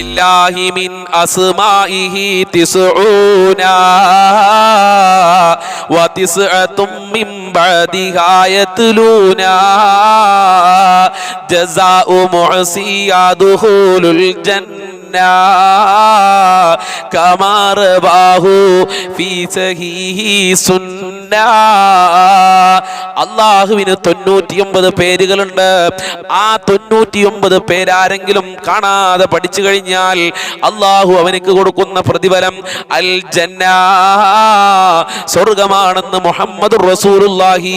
لله من أسمائه تسعون وتسعة من بعدها يتلون جزاء معصي دخول الجنة كما رواه في صحيح سنة അള്ളാഹുവിന് തൊണ്ണൂറ്റിയൊമ്പത് പേരുകളുണ്ട്. ആ തൊണ്ണൂറ്റിയൊമ്പത് പേരാരെങ്കിലും കാണാതെ പഠിച്ചു കഴിഞ്ഞാൽ അള്ളാഹു അവനക്ക് കൊടുക്കുന്ന പ്രതിഫലം അൽ ജന്ന. സ്വർഗമാണെന്ന് മുഹമ്മദ് റസൂലുള്ളാഹി.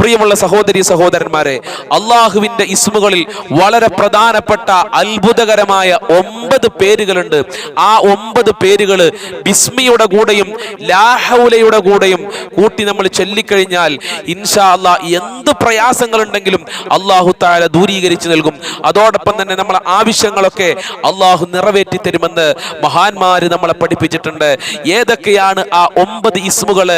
പ്രിയമുള്ള സഹോദരി സഹോദരന്മാരെ അള്ളാഹുവിന്റെ ഇസ്മുകളിൽ വളരെ പ്രധാനപ്പെട്ട അത്ഭുതകരമായ ഒമ്പത് പേരുകളുണ്ട്. ആ ഒമ്പത് പേരുകൾ ബിസ്മിയുടെ കൂടെയും ലാഹൗലയുടെ കൂടെയും കൂട്ടി നമ്മൾ ചൊല്ലിക്കഴിഞ്ഞാൽ ഇൻഷാ അല്ലാ എന്ത് പ്രയാസങ്ങളുണ്ടെങ്കിലും അള്ളാഹു താല ദൂരീകരിച്ചു നൽകും. അതോടൊപ്പം തന്നെ നമ്മളെ ആവശ്യങ്ങളൊക്കെ അള്ളാഹു നിറവേറ്റി തരുമെന്ന് മഹാന്മാര് നമ്മളെ പഠിപ്പിച്ചിട്ടുണ്ട്. ഏതൊക്കെയാണ് ആ ഒമ്പത് ഇസ്മുകൾ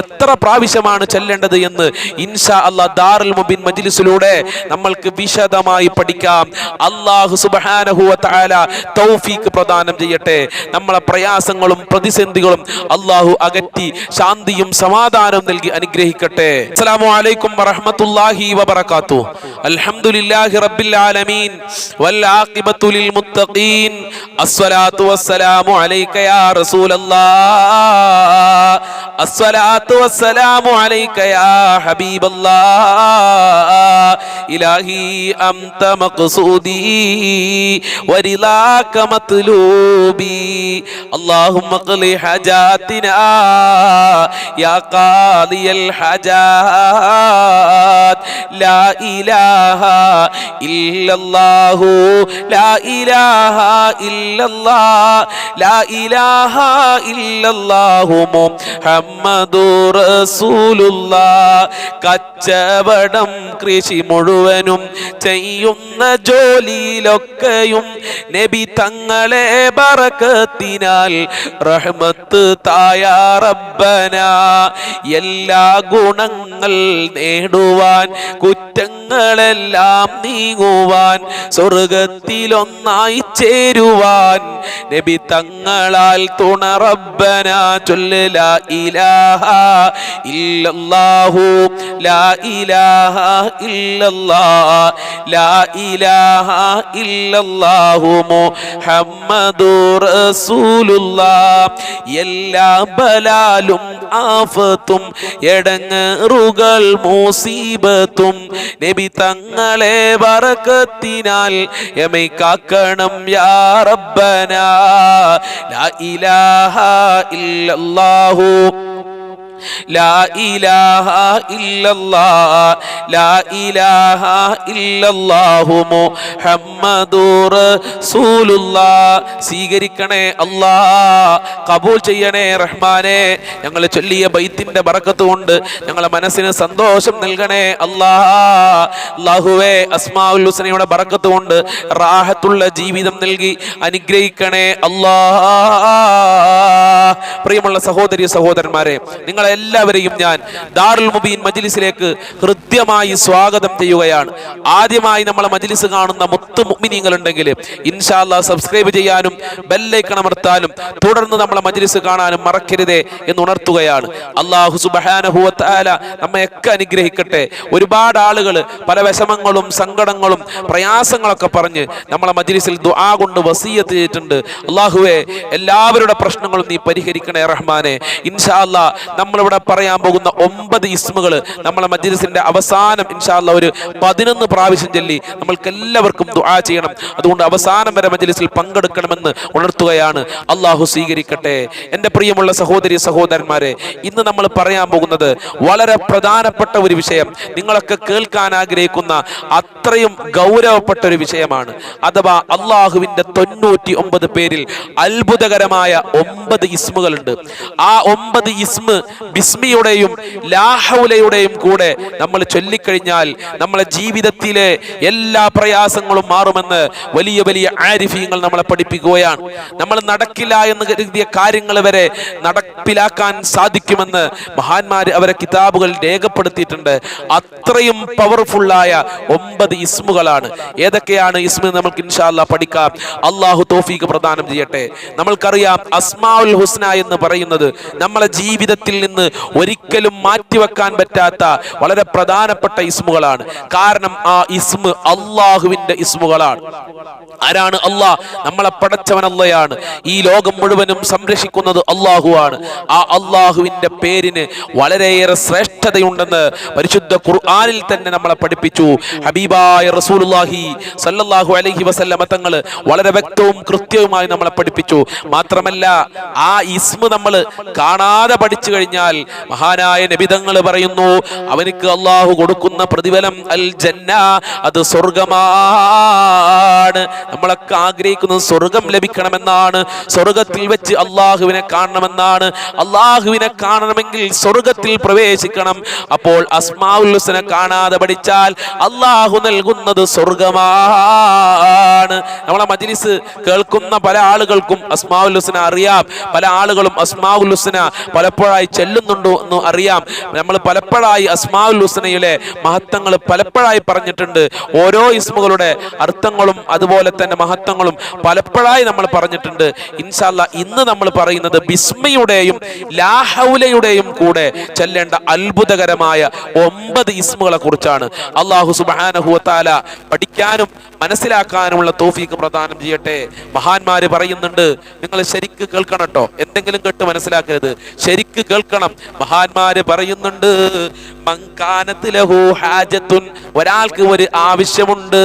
എത്ര പ്രാവശ്യമാണ് ചെല്ലേണ്ടത് എന്ന് ഇൻഷാ അല്ലാ ദാറുൽ മുബിൻ മജ്ലിസിലൂടെ നമ്മൾക്ക് വിശദമായി പഠിക്കാം. അള്ളാഹു സുബ്ഹാനഹു വ തആല തൗഫീക്ക് പ്രദാനം ചെയ്യട്ടെ. നമ്മളെ പ്രയാസങ്ങളും പ്രതിസന്ധികളും അള്ളാഹു അകറ്റി ശാന്തിയും സമാധാനവും നൽകി അനുഗ്രഹിക്കട്ടെ. അസ്സലാമു അലൈക്കും വറഹ്മത്തുള്ളാഹി വബറകാത്തു. അൽഹംദുലില്ലാഹി റബ്ബിൽ ആലമീൻ. വൽ ആഖിബത്തു ലിൽ മുത്തഖീൻ. അസ്സലാത്തു വസ്സലാമു അലൈക യാ റസൂലല്ലാഹ്. അസ്സലാത്തു വസ്സലാമു അലൈക യാ ഹബീബല്ലാഹ്. ഇലാഹി അംത മഖ്സൂദി വരിലാക മത്ലൂബി. അല്ലാഹുമ്മ ഖലി ഹജാതിനാ يا قاضي الحاجات لا إله إلا الله لا إله إلا الله لا إله إلا الله محمد رسول الله കച്ചവടം കൃഷി മുഴുവനും ചെയ്യുന്ന ജോലിയിലൊക്കെയും നബി തങ്ങളെ ബറക്കത്തിനാൽ റഹ്മത്ത് തായ റബ്ബന എല്ലാ ഗുണങ്ങൾ നേടുവാൻ കുറ്റങ്ങളെല്ലാം നീങ്ങുവാൻ സ്വർഗത്തിലൊന്നായി ചേരുവാൻ നബി തങ്ങളാൽ തുണ റബ്ബന ചൊല്ല് ഇലാഹ ഇല്ലല്ലാഹു ഇലാഹ ഇല്ലല്ലാ ഇലാഹ ഇല്ലല്ലാഹു മുഹമ്മദു എല്ലാ ബലാലും ആഫത്തും എടങ്ങറുകൾ മോസീബത്തും. നബി തങ്ങളെ വറക്കത്തിനാൽ എമൈ കാക്കണം യാ റബ്ബന. ലാ ഇലാഹ ഇല്ലല്ലാഹു. ലാ ഇലാഹ ലാ ഇലാഹ ഇല്ലല്ലാഹു സ്വീകരിക്കണേ അല്ലാ കബൂൽ ചെയ്യണേ റഹ്മാനെ. ഞങ്ങൾ ചൊല്ലിയ ബൈത്തിന്റെ ബറക്കത്ത് കൊണ്ട് ഞങ്ങളെ മനസ്സിന് സന്തോഷം നൽകണേ അല്ലാ അല്ലാഹുവേ അസ്മാഉൽ ഹുസനയുടെ ബറക്കത്ത് കൊണ്ട് റാഹത്തുള്ള ജീവിതം നൽകി അനുഗ്രഹിക്കണേ അല്ലാ പ്രിയമുള്ള സഹോദരി സഹോദരന്മാരെ നിങ്ങൾ എല്ലാവരെയും ഞാൻ ദാറുൽ മുബീൻ മജ്ലിസിലേക്ക് ഹൃദ്യമായി സ്വാഗതം ചെയ്യുകയാണ്. ആദ്യമായി നമ്മളെ മജ്ലിസ് കാണുന്ന മുത്ത് മുഗ്മിനിങ്ങൾ ഉണ്ടെങ്കിൽ ഇൻഷാല്ല സബ്സ്ക്രൈബ് ചെയ്യാനും ബെല്ലൈക്കൺ അമർത്താനും തുടർന്ന് നമ്മളെ മജ്ലിസ് കാണാനും മറക്കരുതേ എന്ന് ഉണർത്തുകയാണ്. അള്ളാഹു തആല നമ്മയൊക്കെ അനുഗ്രഹിക്കട്ടെ. ഒരുപാട് ആളുകൾ പല വിഷമങ്ങളും സങ്കടങ്ങളും പ്രയാസങ്ങളൊക്കെ പറഞ്ഞ് നമ്മളെ മജ്ലിസിൽ ദുആ കൊണ്ട് വസീയത്ത് ചെയ്തിട്ടുണ്ട്. അള്ളാഹുവേ എല്ലാവരുടെ പ്രശ്നങ്ങളും നീ പരിഹരിക്കണേ റഹ്മാനെ. ഇൻഷാല്ല അല്ലാ നമ്മളിവിടെ പറയാൻ പോകുന്ന ഒമ്പത് ഇസ്മുകൾ നമ്മളെ മജ്ലിസിന്റെ അവസാനം ഇൻഷാല്ല ഒരു പതിനൊന്ന് പ്രാവശ്യം ചൊല്ലി നമ്മൾക്ക് എല്ലാവർക്കും ദുആ ചെയ്യണം. അതുകൊണ്ട് അവസാനം വരെ മജ്ലിസിൽ പങ്കെടുക്കണമെന്ന് ഉണർത്തുകയാണ്. അള്ളാഹു സ്വീകരിക്കട്ടെ. എന്റെ പ്രിയമുള്ള സഹോദരി സഹോദരന്മാരെ ഇന്ന് നമ്മൾ പറയാൻ പോകുന്നത് വളരെ പ്രധാനപ്പെട്ട ഒരു വിഷയം. നിങ്ങളൊക്കെ കേൾക്കാൻ ആഗ്രഹിക്കുന്ന അത്രയും ഗൗരവപ്പെട്ട ഒരു വിഷയമാണ്. അഥവാ അള്ളാഹുവിന്റെ തൊണ്ണൂറ്റി ഒമ്പത് പേരിൽ അത്ഭുതകരമായ ഒമ്പത് ഇസ്മുകളുണ്ട്. ആ ഒമ്പത് ഇസ്മ് ബിസ്മിയുടെയും ലാഹൗലയുടെയും കൂടെ നമ്മൾ ചൊല്ലിക്കഴിഞ്ഞാൽ നമ്മളെ ജീവിതത്തിലെ എല്ലാ പ്രയാസങ്ങളും മാറുമെന്ന് വലിയ വലിയ ആരിഫീങ്ങൾ നമ്മളെ പഠിപ്പിക്കുകയാണ്. നമ്മൾ നടക്കില്ല എന്ന് കരുതിയ കാര്യങ്ങൾ വരെ നടപ്പിലാക്കാൻ സാധിക്കുമെന്ന് മഹാന്മാർ അവരെ കിതാബുകൾ രേഖപ്പെടുത്തിയിട്ടുണ്ട്. അത്രയും പവർഫുള്ളായ ഒമ്പത് ഇസ്മുകളാണ്. ഏതൊക്കെയാണ് ഇസ്മ നമുക്ക് ഇൻഷാല്ല പഠിക്കാം. അള്ളാഹു തോഫീക്ക് പ്രദാനം ചെയ്യട്ടെ. നമ്മൾക്കറിയാം അസ്മാഉൽ ഹുസ്ന എന്ന് പറയുന്നത് നമ്മളെ ജീവിതത്തിൽ നിന്ന് ഒരിക്കലും മാറ്റിവെക്കാൻ പറ്റാത്ത വളരെ പ്രധാനപ്പെട്ട ഇസ്മുകളാണ്. കാരണം ആ ഇസ്മ അള്ളാഹുവിന്റെ ഇസ്മുകളാണ്. ആരാണ് അള്ളാഹ് നമ്മളെ പടച്ചവൻ അള്ളയാണ്. ഈ ലോകം മുഴുവനും സംരക്ഷിക്കുന്നത് അള്ളാഹുവാണ് ആ അള്ളാഹുവിന്റെ പേരിന് വളരെയേറെ ശ്രേഷ്ഠതയുണ്ടെന്ന് പരിശുദ്ധ ഖുർആാനിൽ തന്നെ നമ്മളെ പഠിപ്പിച്ചു. ഹബീബായ റസൂലുല്ലാഹി സല്ലല്ലാഹു അലൈഹി വസല്ലമ തങ്ങൾ വളരെ വ്യക്തവും കൃത്യവുമായി നമ്മളെ പഠിപ്പിച്ചു. മാത്രമല്ല ആ ഇസ്മ നമ്മൾ കാണാതെ പഠിച്ചു കഴിഞ്ഞാൽ മഹാനായ നബിതങ്ങൾ പറയുന്നു അവനിക്ക് അള്ളാഹു കൊടുക്കുന്ന പ്രതിഫലം അൽ ജന്ന അത് സ്വർഗമാണ് നമ്മളൊക്കെ ആഗ്രഹിക്കുന്നത് സ്വർഗം ലഭിക്കണമെന്നാണ്. സ്വർഗത്തിൽ വെച്ച് അള്ളാഹുവിനെ കാണണമെന്നാണ്. അള്ളാഹുവിനെ കാണണമെങ്കിൽ സ്വർഗത്തിൽ പ്രവേശിക്കണം. അപ്പോൾ അസ്മാഉൽ ഹുസ്ന കാണാതെ പഠിച്ചാൽ അള്ളാഹു നൽകുന്നത് സ്വർഗമാണ് നമ്മളെ മജ്ലിസ് കേൾക്കുന്ന പല ആളുകൾക്കും അസ്മാഉൽ ഹുസ്ന അറിയാം. പല ആളുകളും അസ്മാഉൽ ഹുസ്ന പലപ്പോഴായി ചെല്ലുന്നുണ്ടോ എന്ന് അറിയാം. നമ്മൾ പലപ്പോഴായി അസ്മാഉൽ ഹുസ്നയിലെ മഹത്വങ്ങൾ പലപ്പോഴായി പറഞ്ഞിട്ടുണ്ട്. ഓരോ ഇസ്മുകളുടെ അർത്ഥങ്ങളും അതുപോലെ തന്നെ മഹത്വങ്ങളും പലപ്പോഴായി നമ്മൾ പറഞ്ഞിട്ടുണ്ട്. ഇൻഷാല്ല ഇന്ന് നമ്മൾ പറയുന്നത് ബിസ്മയുടെയും ലാഹൗലയുടെയും കൂടെ ചെല്ലേണ്ട അത്ഭുതകരമായ ഒമ്പത് ഇസ്മുകളെ കുറിച്ചാണ്. അള്ളാഹു സുബാനഹുവത്താല പഠിക്കാനും മനസ്സിലാക്കാനുമുള്ള തോഫീക്ക് പ്രദാനം ചെയ്യട്ടെ. മഹാന്മാര് പറയുന്നുണ്ട് നിങ്ങൾ ശരിക്ക് കേൾക്കണം കേട്ടോ എന്തെങ്കിലും കേട്ട് മനസ്സിലാക്കരുത്. ശരിക്ക് കേൾക്കണം. മഹാന്മാര് പറയുന്നുണ്ട് മങ്കാനത്തിലഹു ഹാജത്തുൻ ഒരാൾക്ക് ഒരു ആവശ്യമുണ്ട്.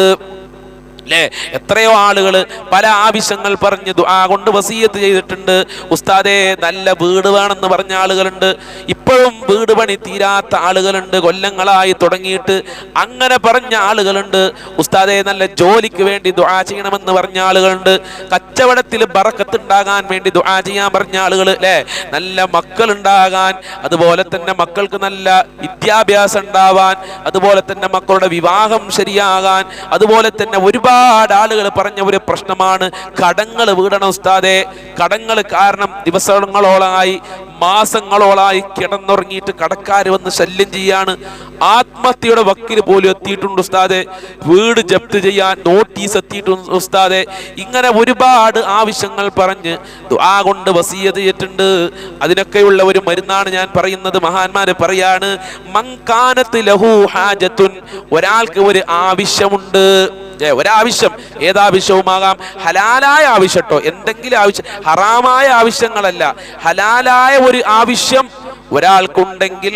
അല്ലേ? എത്രയോ ആളുകൾ പല ആവശ്യങ്ങൾ പറഞ്ഞ് ആ കൊണ്ട് വസീയത്ത് ചെയ്തിട്ടുണ്ട്. ഉസ്താദെ നല്ല വീട് വേണമെന്ന് പറഞ്ഞ ആളുകളുണ്ട്. ഇപ്പോഴും വീട് പണി തീരാത്ത ആളുകളുണ്ട്. കൊല്ലങ്ങളായി തുടങ്ങിയിട്ട് അങ്ങനെ പറഞ്ഞ ആളുകളുണ്ട്. ഉസ്താദെ നല്ല ജോലിക്ക് വേണ്ടി ദുആ ചെയ്യണമെന്ന് പറഞ്ഞ ആളുകളുണ്ട്. കച്ചവടത്തിൽ ബറക്കത്തുണ്ടാകാൻ വേണ്ടി ദുആ ചെയ്യാൻ പറഞ്ഞ ആളുകൾ അല്ലേ? നല്ല മക്കൾ ഉണ്ടാകാൻ അതുപോലെ തന്നെ മക്കൾക്ക് നല്ല വിദ്യാഭ്യാസം ഉണ്ടാവാൻ അതുപോലെ തന്നെ മക്കളുടെ വിവാഹം ശരിയാകാൻ അതുപോലെ തന്നെ ഒരുപാട് ആളുകൾ പറഞ്ഞ ഒരു പ്രശ്നമാണ്. കടങ്ങൾ വീടണം ഉസ്താദെ. കടങ്ങൾ കാരണം ദിവസങ്ങളോളായി മാസങ്ങളോളായി കിടന്നുറങ്ങിയിട്ട് കടക്കാർ വന്ന് ശല്യം ചെയ്യാണ്. ആത്മഹത്യയുടെ വക്കിൽ പോലും എത്തിയിട്ടുണ്ട് ഉസ്താദെ. വീട് ജപ്ത് ചെയ്യാൻ നോട്ടീസ് എത്തിയിട്ടുണ്ട് ഉസ്താദെ. ഇങ്ങനെ ഒരുപാട് ആവശ്യങ്ങൾ പറഞ്ഞ് ആ കൊണ്ട് വസീയത ചെയ്തിട്ടുണ്ട് അതിനൊക്കെയുള്ള ഒരു മരുന്നാണ് ഞാൻ പറയുന്നത്. മഹാന്മാര് പറയാണ് മങ്കാനത്ത് ലഹു ഹാജത്തുൻ. ഒരാൾക്ക് ഒരു ആവശ്യമുണ്ട്. ഒരാവശ്യം ഏതാവശ്യവുമാകാം. ഹലാലായ ആവശ്യം കേട്ടോ. എന്തെങ്കിലും ആവശ്യം ഹറാമായ ആവശ്യങ്ങളല്ല. ഹലാലായ ഒരു ആവശ്യം ഒരാൾക്കുണ്ടെങ്കിൽ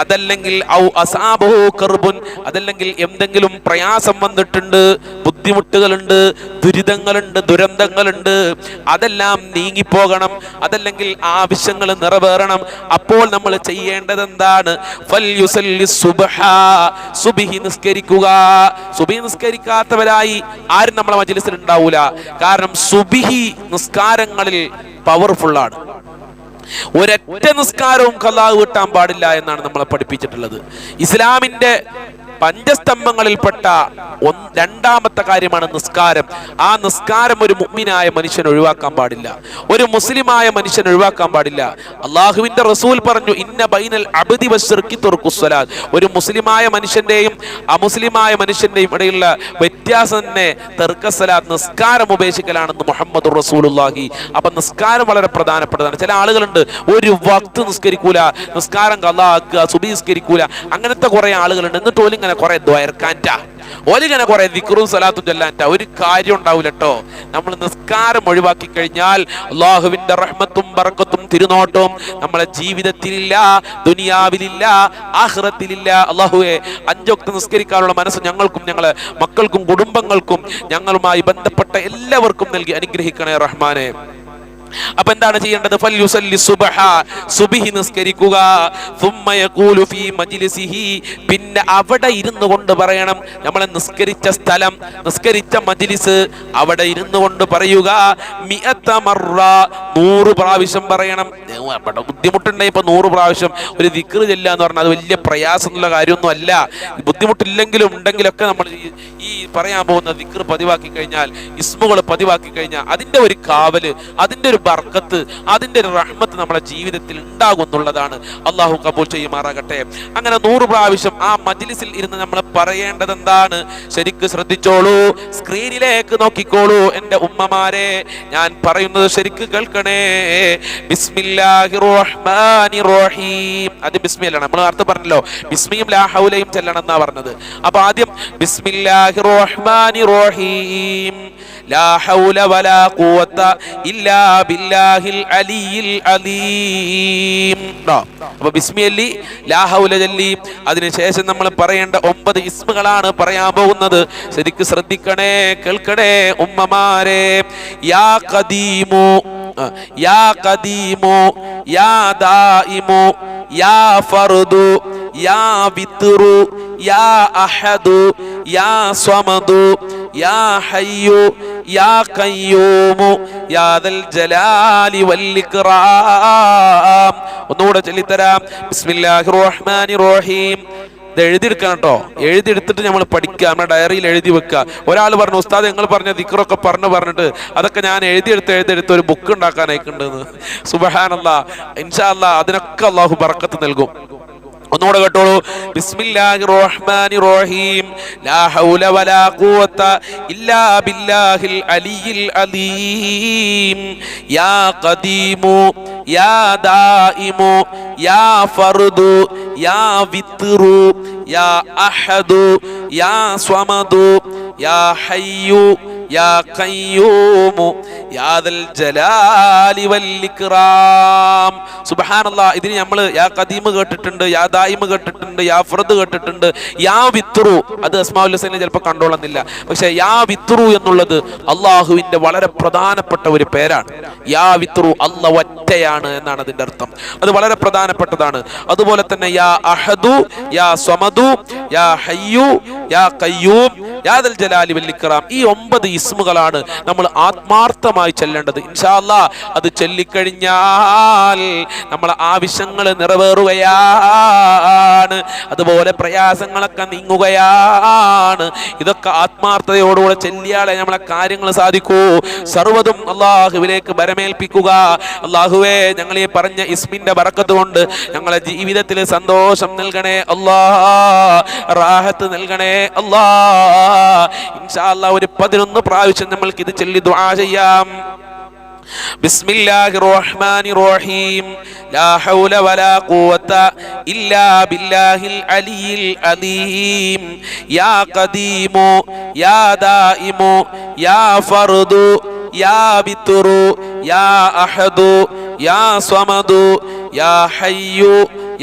അതല്ലെങ്കിൽ ഔ അസാബോ കർബുൻ അതല്ലെങ്കിൽ എന്തെങ്കിലും പ്രയാസം വന്നിട്ടുണ്ട് ബുദ്ധിമുട്ടുകളുണ്ട് ദുരിതങ്ങളുണ്ട് ദുരന്തങ്ങളുണ്ട് അതെല്ലാം നീങ്ങിപ്പോകണം അതല്ലെങ്കിൽ ആവശ്യങ്ങൾ നിറവേറണം. അപ്പോൾ നമ്മൾ ചെയ്യേണ്ടത് എന്താണ് നിസ്കരിക്കുക. സുബി നിസ്കരിക്കാത്തവരായി ആരും നമ്മളെ മജ്ലിസിൽ ഉണ്ടാവൂല. കാരണം സുബിഹി നിസ്കാരങ്ങളിൽ പവർഫുള്ളാണ് ഒരൊറ്റ നിസ്കാരവും കലാവ് കിട്ടാൻ പാടില്ല എന്നാണ് നമ്മളെ പഠിപ്പിച്ചിട്ടുള്ളത്. ഇസ്ലാമിന്റെ പഞ്ചസ്തംഭങ്ങളിൽപ്പെട്ട രണ്ടാമത്തെ കാര്യമാണ് നിസ്കാരം. ആ നിസ്കാരം ഒരു മുഗ്മിനായ മനുഷ്യൻ ഒഴിവാക്കാൻ പാടില്ല. ഒരു മുസ്ലിമായ മനുഷ്യൻ ഒഴിവാക്കാൻ പാടില്ല. അള്ളാഹുവിന്റെ റസൂൽ പറഞ്ഞു ഇന്ന ബൈനൽ അബദി വശിർക്കി തുറക്കുസ്വലാൽ ഒരു മുസ്ലിമായ മനുഷ്യന്റെയും അമുസ്ലിമായ മനുഷ്യന്റെയും ഇടയിലുള്ള വ്യത്യാസം തന്നെ നിസ്കാരം ഉപേക്ഷിക്കലാണെന്ന് മുഹമ്മദ് റസൂലുള്ളാഹി. അപ്പൊ നിസ്കാരം വളരെ പ്രധാനപ്പെട്ടതാണ്. ചില ആളുകളുണ്ട് ഒരു വക്ത് നിസ്കരിക്കൂല നിസ്കാരം കലാക്കുക സുബി നിസ്കരിക്കൂല. അങ്ങനത്തെ കുറെ ആളുകളുണ്ട്. എന്നിട്ട് ഇങ്ങനെ കുറെ ദ്വയർക്കാന്റ ഓലിങ്ങനെ കുറെ ദിക്റും സലാത്തും ചൊല്ലാന്റ. ഒരു കാര്യം ഉണ്ടാവില്ല കേട്ടോ നമ്മൾ നിസ്കാരം ഒഴിവാക്കി കഴിഞ്ഞാൽ അള്ളാഹുവിന്റെ റഹ്മത്തും പറക്കത്തും തിരുനോട്ടവും നമ്മളെ ജീവിതത്തിലില്ല ദുനിയാവിലില്ല ആഹ്റത്തിലില്ല. അള്ളാഹുവെ അഞ്ചൊക്കെ നിസ്കരിക്കാനുള്ള മനസ്സ് ഞങ്ങൾക്കും ഞങ്ങളെ മക്കൾക്കും കുടുംബങ്ങൾക്കും ഞങ്ങളുമായി ബന്ധപ്പെട്ട എല്ലാവർക്കും നൽകി അനുഗ്രഹിക്കണേ റഹ്മാനെ. അപ്പൊ എന്താണ് ചെയ്യേണ്ടത്? സുബിഹി നിസ്കരിക്കുക. ഫീ മജ്ലിസിഹി. പിന്നെ അവിടെ ഇരുന്നു കൊണ്ട് പറയണം നമ്മൾ നിസ്കരിച്ച സ്ഥലം നിസ്കരിച്ച മജ്ലിസ് അവിടെ ഇരുന്നു കൊണ്ട് പറയുക. മർറ നൂറ് പ്രാവശ്യം പറയണം. അവിടെ ഇപ്പൊ നൂറ് പ്രാവശ്യം. ഒരു ദിക്ർ ചെല്ലുക എന്ന് പറഞ്ഞാൽ അത് വലിയ പ്രയാസമുള്ള കാര്യമൊന്നും അല്ല. ബുദ്ധിമുട്ടില്ലെങ്കിലും ഉണ്ടെങ്കിലൊക്കെ നമ്മൾ ഈ പറയാൻ പോകുന്ന ദിക്ർ പതിവാക്കി കഴിഞ്ഞാൽ ഇസ്മുകൾ പതിവാക്കി കഴിഞ്ഞാൽ അതിന്റെ ഒരു കാവൽ അതിന്റെ ഒരു ബർക്കത്ത് അതിന്റെ ഒരു റഹ്മത്ത് നമ്മുടെ ജീവിതത്തിൽ ഉണ്ടാകും എന്നുള്ളതാണ് അള്ളാഹു കബൂൽ ചെയ്യുമാറാകട്ടെ. അങ്ങനെ നൂറ് പ്രാവശ്യം ആ മജ്ലിസിൽ ഇരുന്ന് നമ്മൾ പറയേണ്ടത് എന്താണ്? ശരിക്ക് ശ്രദ്ധിച്ചോളൂ. സ്ക്രീനിലേക്ക് നോക്കിക്കോളൂ. എന്റെ ഉമ്മമാരെ ഞാൻ പറയുന്നത് ശരിക്ക് കേൾക്കണേ. റഹ്മാനി റഹീം അത് ബിസ്മില്ലാണ് നമ്മൾ നേരത്തെ പറഞ്ഞല്ലോ. ബിസ്മിയും ലാ ഹൗലയും ചെല്ലണം എന്നാ പറഞ്ഞത്. അപ്പൊ ആദ്യം ബിസ്മില്ലാഹിർ റഹ്മാനി റഹീം ലാ ഹൗല വലാ ഖുവത ഇല്ലാ ബില്ലാഹിൽ അലിയിൽ അലീം. അപ്പോൾ അപ്പൊ ബിസ്മി അല്ലി ലാ ഹൗല ചൊല്ലി അതിനുശേഷം നമ്മൾ പറയേണ്ട ഒമ്പത് ഇസ്മുകളാണ് പറയാൻ പോകുന്നത്. ശരിക്ക് ശ്രദ്ധിക്കണേ കേൾക്കണേ ഉമ്മമാരെ. യാ ഖദീമു ആ, യാ ഖദീമു യാ ദായിമു യാ ഫർദു യാ വിത്റു യാ അഹദു യാ സ്വമദു യാ ഹയ്യു യാ കയ്യൂമു യാ ദൽ ജലാലി വൽ ഇക്റാം ഒന്നുകൂടെ ചൊല്ലിത്തരാം. ബിസ്മില്ലാഹിർ റഹ്മാനിർ റഹീം. ഇത് എഴുതിയെടുക്കണം കേട്ടോ. എഴുതിയെടുത്തിട്ട് നമ്മൾ പഠിക്കുക നമ്മുടെ ഡയറിയിൽ എഴുതി വെക്കുക. ഒരാൾ പറഞ്ഞു ഉസ്താദ് ഞങ്ങൾ പറഞ്ഞ ദിക്റൊക്കെ പറഞ്ഞു പറഞ്ഞിട്ട് അതൊക്കെ ഞാൻ എഴുതിയെടുത്ത് എഴുതിയെടുത്ത് ഒരു ബുക്ക് ഉണ്ടാക്കാനായിക്കുണ്ടെന്ന് സുബഹാനല്ല ഇൻഷാ അല്ലാ അതിനൊക്കെ അള്ളാഹു പറക്കത്ത് നൽകും. ഒന്നുകൂടെ കേട്ടോളൂ. ബിസ്മില്ലാഹിർ റഹ്മാനിർ റഹീം ലാ ഹൗല വലാ ഖുവത ഇല്ലാ ബില്ലാഹിൽ അലിയിൽ അലീം. യാ ഖദീമു യാ ദായിമു യാ ഫർദു യാ വിത്റു യാ അഹദു യാ സ്വമദു യാ ഹയ്യു യാ കയ്യൂമു യാദൽ ജലാലി വൽ ഇക്റാം സുബ്ഹാനല്ലാ ഇതിന് നമ്മൾ യാ ഖദീം കേട്ടിട്ടുണ്ട് യാ ദായിമ കേട്ടിട്ടുണ്ട് യാ ഫർദ് കേട്ടിട്ടുണ്ട്. യാ വിത്രു അത് അസ്മാഉൽ ഹുസൈനെ ചിലപ്പോൾ കണ്ടോളുന്നില്ല. പക്ഷേ യാ വിത്രു എന്നുള്ളത് അള്ളാഹുവിന്റെ വളരെ പ്രധാനപ്പെട്ട ഒരു പേരാണ്. യാ വിത്രു അല്ല ഒറ്റയാണ് എന്നാണ് അതിന്റെ അർത്ഥം. അത് വളരെ പ്രധാനപ്പെട്ടതാണ്. അതുപോലെ തന്നെ യാ അഹദു യാ സ്വമദു യാ ഹയ്യു യാ യാദൽ ജലാലി ഈ ഒമ്പത് ഇസ്മുകളാണ് നമ്മൾ ആത്മാർത്ഥമായി ചെല്ലേണ്ടത്. ഇൻഷാല്ല അത് ചൊല്ലിക്കഴിഞ്ഞാൽ നമ്മളെ ആവശ്യങ്ങൾ നിറവേറുകയാണ്. അതുപോലെ പ്രയാസങ്ങളൊക്കെ നീങ്ങുകയാണ്. ഇതൊക്കെ ആത്മാർത്ഥതയോടുകൂടെ ചെല്ലിയാളെ നമ്മളെ കാര്യങ്ങൾ സാധിക്കൂ. സർവതും അള്ളാഹുവിലേക്ക് ബരമേൽപ്പിക്കുക അള്ളാഹുവേ ഞങ്ങൾ ഈ പറഞ്ഞ ഇസ്മിന്റെ വറക്കത്തുകൊണ്ട് ഞങ്ങളെ ജീവിതത്തിൽ സന്തോഷം നൽകണേ. അല്ലാ റാഹത്ത് നൽകണേ. അള്ളാ ഒരു പതിനൊന്ന് പ്രാവശ്യം നമ്മൾക്ക് ഇത് ചെല്ലി ദ്വാ ചെയ്യാം. ബിസ്മില്ലാഹിർ റഹ്മാനി റഹീം. ലാ ഹൗല വല ഖുവത ഇല്ലാ ബില്ലാഹിൽ അലിയിൽ അദീം യാ ഖദീമു യാ ദായിമു യാ ഫർദു യാ ബിതുറു യാ അഹദു യാ സ്വമദു യാ ഹയ്യു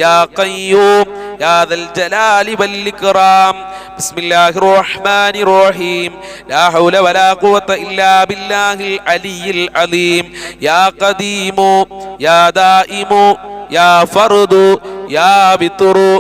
യാ ഖയ്യൂം യാ ദൽ ജലാലി വൽ ഇക്റാം ബിസ്മില്ലാഹിർ റഹ്മാനിർ റഹീം ലാ ഹൗല വലാ ഖുവത ഇല്ലാ ബില്ലാഹിൽ അലിയിൽ അലീം. യാ ഖദീമു യാ ദായിമു യാ ഫർദു യാ ബിത്രു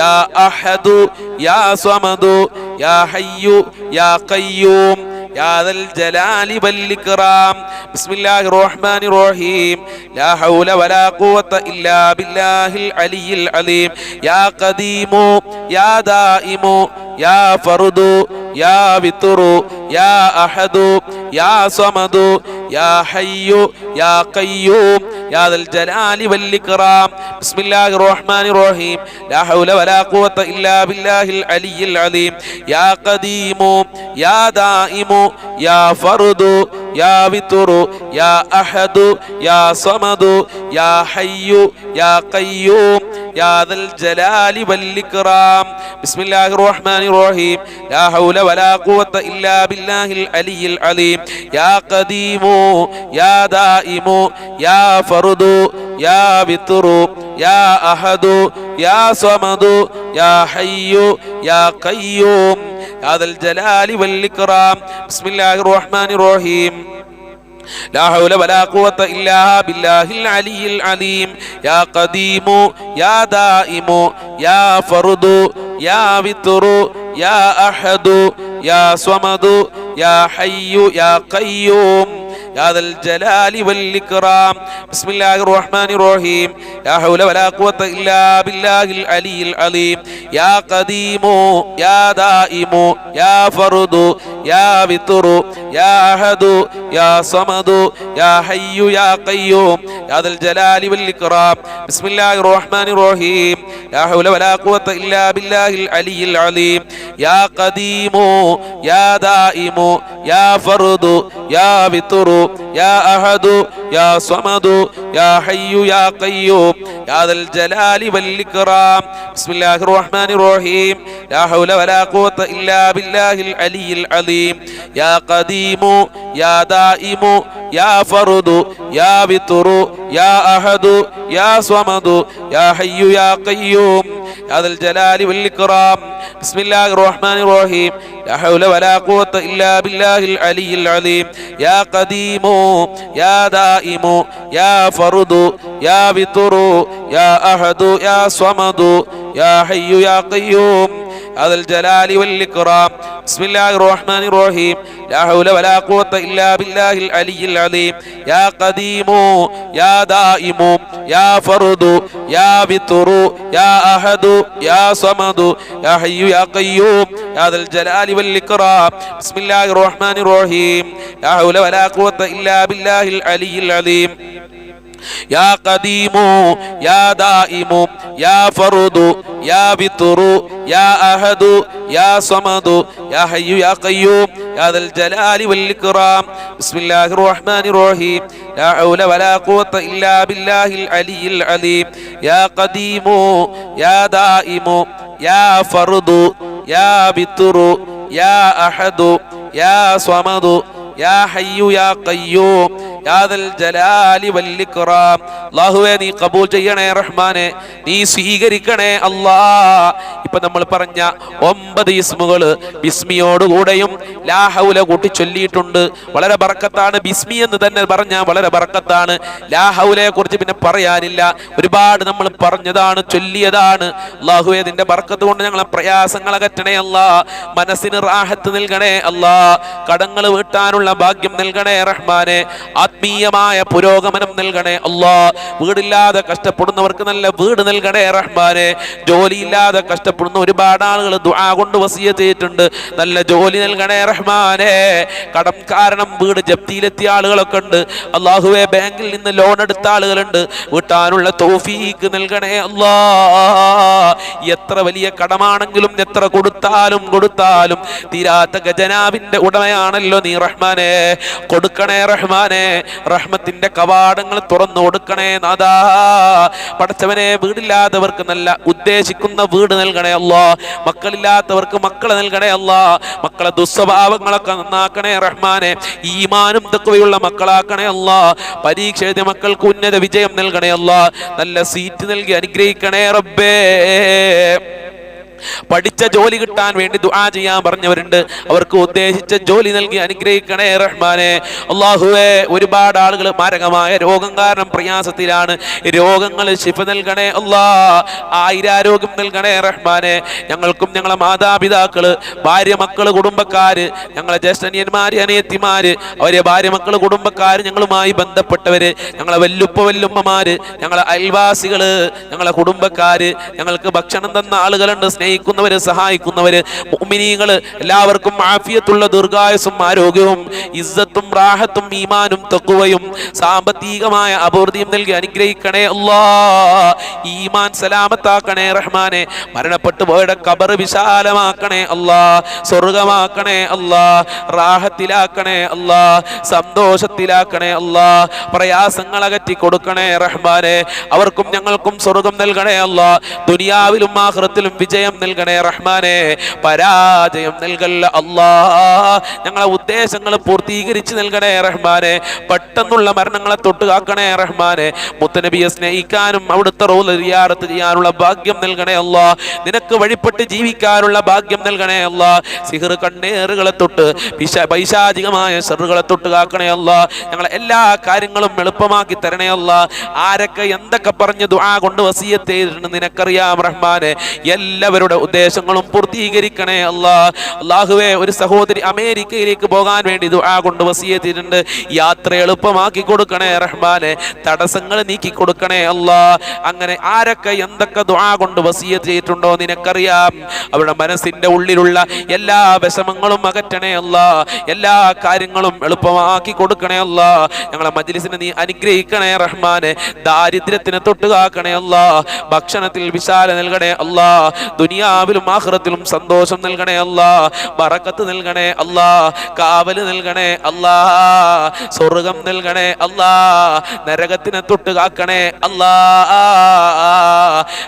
യാ അഹദു യാ സമദു യാ ഹയ്യു യാ ഖയ്യൂം. يا ذا الجلال والإكرام بسم الله الرحمن الرحيم لا حول ولا قوة إلا بالله العلي العليم يا قديم يا دائم يا فرد يا بتر يا أحد يا صمد يا حي يا قيوم يا ذا الجلال والإكرام. بسم الله الرحمن الرحيم. لا حول ولا قوة إلا بالله العلي العظيم. يا قديم يا دائم يا فرد يا بتر يا أحد يا صمد يا حي يا قيوم. يا ذا الجلال والإكرام بسم الله الرحمن الرحيم لا حول ولا قوة إلا بالله العلي العليم يا قديم يا دائم يا فرد يا بتر يا أحد يا صمد يا حي يا قيوم هذا الجلال والإكرام بسم الله الرحمن الرحيم لا حول ولا قوة إلا بالله العلي العليم يا قديم يا دائم يا فرد يا بتر يا أحد يا صمد يا حي يا قيوم يا ذا الجلال والإكرام بسم الله الرحمن الرحيم لا حول ولا قوة إلا بالله العلي العظيم يا قديم يا دائم يا فرد يا بتر يا أحد يا صمد يا حي يا قيوم يا ذا الجلال والإكرام بسم الله الرحمن الرحيم لا حول ولا قوة إلا بالله العلي العظيم يا قديم يا دائم يا فرد يا بتر يا أحد يا صمد يا حي يا قيوم يا ذا الجلال والإكرام بسم الله الرحمن الرحيم لا حول ولا قوة إلا بالله العلي العظيم يا قديم يا دائم يا فرد يا بتر يا أحد يا صمد يا حي يا قيوم يا ذا الجلال والإكرام بسم الله الرحمن الرحيم لا حول ولا قوة إلا بالله العلي العظيم يا قديم يا دائم يا فرد يا بطر يا أحد يا صمد يا حي يا قيوم അദൽ ജലാലി വൽ ഇക്റാം ബിസ്മില്ലാഹിർ റഹ്മാനിർ റഹീം ലാ ഹൗല വലാ ഖുവത ഇല്ലാ ബില്ലാഹിൽ അലിയിൽ അലീം യാ ഖദീമു യാ ദായിമു യാ ഫർദു യാ വിത്രു യാ അഹദു യാ സമദു യാ ഹയ്യു യാ ഖയ്യൂം. യാ ദൽ ജലാലി വൽ ഇക്റാം ബിസ്മില്ലാഹിർ റഹ്മാനിർ റഹീം ലാ ഹൗല വലാ ഖുവത ഇല്ലാ ബില്ലാഹിൽ അലിയിൽ അലീം يا قديم يا دائم يا فرد يا بطر يا അഹദു يا സമദു يا حي يا قيوم يا ദൽ ജലാലി വൽ بسم الله الرحمن الرحيم لا حول ولا قوة إلا بالله العلي العليم يا قديم يا دائم يا فرد يا بطر يا أحد يا صمد യാ ഹയ്യു യാ ഖയ്യൂം അള്ളാഹുവേ നീ കബൂൽ ചെയ്യണേ റഹ്മാനെ നീ സ്വീകരിക്കണേ അല്ലാ. ഇപ്പൊ നമ്മൾ പറഞ്ഞ ഒമ്പത് ഇസ്മുകൾ ബിസ്മിയോടുകൂടെയും ലാഹൗല കൂട്ടി ചൊല്ലിയിട്ടുണ്ട്. വളരെ ബറക്കത്താണ് ബിസ്മി എന്ന് തന്നെ പറഞ്ഞ വളരെ ബറക്കത്താണ് ലാഹൗലയെ കുറിച്ച് പിന്നെ പറയാനില്ല. ഒരുപാട് നമ്മൾ പറഞ്ഞതാണ് ചൊല്ലിയതാണ്. അള്ളാഹുവേ നിന്റെ ബറക്കത്ത് കൊണ്ട് ഞങ്ങളെ പ്രയാസങ്ങൾ അകറ്റണേ അല്ലാ. മനസ്സിന് റാഹത്ത് നൽകണേ അല്ലാ. കടങ്ങൾ വീട്ടാനുള്ള ഭാഗ്യം നൽകണേ റഹ്മാനെ. ആത്മീയമായ പുരോഗമനം നൽകണേ അല്ലാ വീടില്ലാതെ കഷ്ടപ്പെടുന്നവർക്ക് നല്ല വീട് നൽകണേ റഹ്മാനെ. ജോലിയില്ലാതെ കഷ്ടപ്പെടുന്ന ഒരുപാട് ആളുകൾ ദുആ കൊണ്ട് വസിയെത്തിയിട്ടുണ്ട് നല്ല ജോലി നൽകണേ റഹ്മാനെ. കടം കാരണം വീട് ജപ്തിയിലെത്തിയ ആളുകളൊക്കെ ഉണ്ട്. അള്ളാഹുവെ ബാങ്കിൽ നിന്ന് ലോൺ എടുത്ത ആളുകളുണ്ട്. വീട്ടാനുള്ള തോഫീക്ക് നൽകണേ അല്ലാ എത്ര വലിയ കടമാണെങ്കിലും എത്ര കൊടുത്താലും കൊടുത്താലും തീരാത്ത ഖജനാവിന്റെ ഉടമയാണല്ലോ നീ റഹ്മാനെ കൊടുക്കണേ റഹ്മാനെ റഹ്മത്തിന്റെ കവാടങ്ങൾ തുറന്നു കൊടുക്കണേ നാദാ പഠിച്ചവനെ വീടില്ലാത്തവർക്ക് നല്ല ഉദ്ദേശിക്കുന്ന വീട് നൽകണേ അല്ലോ. മക്കളില്ലാത്തവർക്ക് മക്കളെ നൽകണേ അല്ലോ. മക്കളെ ദുസ്വഭാവങ്ങളൊക്കെ നന്നാക്കണേ റഹ്മാനെ. ഈമാനും തക്കവയുള്ള മക്കളാക്കണേ അല്ലോ. പരീക്ഷ എഴുതിയ മക്കൾക്ക് ഉന്നത വിജയം നൽകണേ അല്ലോ. നല്ല സീറ്റ് നൽകി അനുഗ്രഹിക്കണേ റബ്ബേ. പഠിച്ച ജോലി കിട്ടാൻ വേണ്ടി ദുആ ചെയ്യാൻ പറഞ്ഞവരുണ്ട്. അവർക്ക് ഉദ്ദേശിച്ച ജോലി നൽകി അനുഗ്രഹിക്കണേ റഹ്മാനെ. അള്ളാഹുവേ ഒരുപാട് ആളുകൾ മാരകമായ രോഗം കാരണം പ്രയാസത്തിലാണ്. രോഗങ്ങൾ ശിഫ നൽകണേ അല്ലാ. ആയിരാരോഗ്യം നൽകണേ റഹ്മാനെ. ഞങ്ങൾക്കും ഞങ്ങളെ മാതാപിതാക്കൾ ഭാര്യ മക്കൾ കുടുംബക്കാര് ഞങ്ങളെ ജ്യേഷ്ഠനിയന്മാര് അനിയത്തിമാര് അവരെ ഭാര്യ മക്കൾ കുടുംബക്കാര് ഞങ്ങളുമായി ബന്ധപ്പെട്ടവര് ഞങ്ങളെ വല്ലുപ്പ വല്ലുമ്മമാര് ഞങ്ങളെ അയൽവാസികൾ ഞങ്ങളെ കുടുംബക്കാര് ഞങ്ങൾക്ക് ഭക്ഷണം തന്ന ആളുകളുണ്ട് സ്നേഹിക്കുന്നവര് സഹായിക്കുന്നവര് സഹായിക്കുന്നവര്. മുഅ്മിനീങ്ങൾ എല്ലാവർക്കും ആഫിയത്തുള്ള ദീർഘായുസും ആരോഗ്യവും ഇസ്സത്തും റാഹത്തും ഈമാനും തക്കുവയും സാമ്പത്തികമായ അഭിവൃദ്ധിയും നൽകി അനുഗ്രഹിക്കണേ അല്ലാ. ഈമാൻ സലാമത്താക്കണേ റഹ്മാനെ. മരണപ്പെട്ടു പോയുടെ കബർ വിശാലമാക്കണേ അല്ലാ. സ്വർഗമാക്കണേ അല്ലാ. റാഹത്തിലാക്കണേ അല്ലാ. സന്തോഷത്തിലാക്കണേ അല്ലാ. പ്രയാസങ്ങൾ അകറ്റി കൊടുക്കണേ റഹ്മാനെ. അവർക്കും ഞങ്ങൾക്കും സ്വർഗം നൽകണേ അല്ലാ. ദുനിയാവിലും ആഹ്റത്തിലും വിജയം നൽകണേ റഹ്മാനെ. പരാജയം നൽകല്ല അല്ലാ ഞങ്ങളെ ഉദ്ദേശങ്ങൾ പൂർത്തീകരിച്ച് നൽകണേ റഹ്മാനെ. പെട്ടെന്നുള്ള മരണങ്ങളെ തൊട്ട് കാക്കണേ റഹ്മാനെ. മുത്തനബിയെ സ്നേഹിക്കാനും അവിടുത്തെ റോൾ റിയാറത്ത് ചെയ്യാനുള്ള ഭാഗ്യം നൽകണേ അള്ളാ നിനക്ക് വഴിപ്പെട്ട് ജീവിക്കാനുള്ള ഭാഗ്യം നൽകണേ അള്ളാ സിഹർ കണ്ണേറുകളെ തൊട്ട് പിശ പൈശാചികമായ സെറുകളെ തൊട്ട് കാക്കണേ ഞങ്ങളെ എല്ലാ കാര്യങ്ങളും എളുപ്പമാക്കി തരണേ അല്ല ആരൊക്കെ എന്തൊക്കെ പറഞ്ഞ് ദുആ കൊണ്ട് വസീയത്ത് നിനക്കറിയാം റഹ്മാനെ. എല്ലാവരുടെ അവരുടെ ഉദ്ദേശങ്ങളും പൂർത്തീകരിക്കണേ. അല്ലാ അള്ളാഹുവെ ഒരു സഹോദരി അമേരിക്കയിലേക്ക് പോകാൻ വേണ്ടി ദുആ കൊണ്ട് വസിയെത്തിയിട്ടുണ്ട് യാത്ര എളുപ്പമാക്കി കൊടുക്കണേ റഹ്മാനെ. തടസ്സങ്ങൾ നീക്കി കൊടുക്കണേ അല്ലാ. അങ്ങനെ ആരൊക്കെ എന്തൊക്കെ ദുആ കൊണ്ട് വസിയത്ത് ചെയ്തിട്ടുണ്ടോ നിനക്കറിയാം. അവരുടെ മനസ്സിന്റെ ഉള്ളിലുള്ള എല്ലാ വിഷമങ്ങളും അകറ്റണേ അല്ല. എല്ലാ കാര്യങ്ങളും എളുപ്പമാക്കി കൊടുക്കണേ അല്ല. ഞങ്ങളെ മജ്ലിസിനെ നീ അനുഗ്രഹിക്കണേ റഹ്മാനെ. ദാരിദ്ര്യത്തിന് തൊട്ടുകാക്കണേ അല്ല. ഭക്ഷണത്തിൽ വിശാല നൽകണേ അല്ല. ദുനിയാവിലും ആഹ്റത്തിലും സന്തോഷം നൽകണേ അല്ല ബറക്കത്ത് നൽകണേ അല്ല കാവല് നൽകണേ അല്ലാ സ്വർഗം നൽകണേ അല്ലാ നരകത്തിനെ തൊട്ട് കാക്കണേ അല്ലാ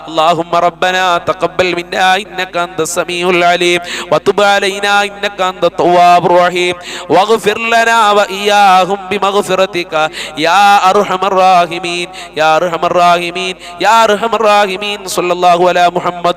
اللهم ربنا تقبل منا انك انت السميع العليم وتب علينا انك انت التواب الرحيم واغفر لنا واياهم بمغفرتك يا ارحم الراحمين يا ارحم الراحمين يا ارحم الراحمين صلى الله على محمد